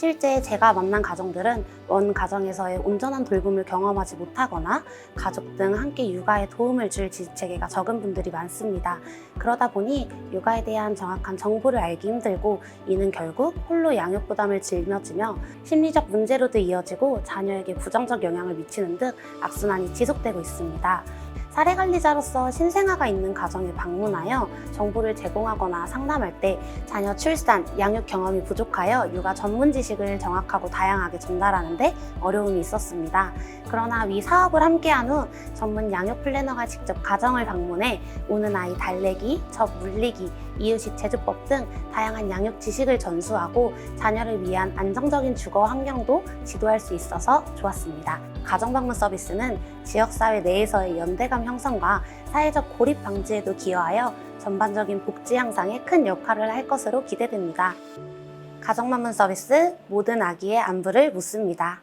실제 제가 만난 가정들은 원 가정에서의 온전한 돌봄을 경험하지 못하거나 가족 등 함께 육아에 도움을 줄 지지체계가 적은 분들이 많습니다. 그러다 보니 육아에 대한 정확한 정보를 알기 힘들고 이는 결국 홀로 양육 부담을 짊어지며 심리적 문제로도 이어지고 자녀에게 부정적 영향을 미치는 등 악순환이 지속되고 있습니다. 사례 관리자로서 신생아가 있는 가정에 방문하여 정보를 제공하거나 상담할 때 자녀 출산, 양육 경험이 부족하여 육아 전문 지식을 정확하고 다양하게 전달하는데 어려움이 있었습니다. 그러나 위 사업을 함께한 후 전문 양육 플래너가 직접 가정을 방문해 우는 아이 달래기, 접 물리기, 이유식 제조법 등 다양한 양육 지식을 전수하고 자녀를 위한 안정적인 주거 환경도 지도할 수 있어서 좋았습니다. 가정 방문 서비스는 지역사회 내에서의 연대감 형성과 사회적 고립 방지에도 기여하여 전반적인 복지 향상에 큰 역할을 할 것으로 기대됩니다. 가정 방문 서비스 모든 아기의 안부를 묻습니다.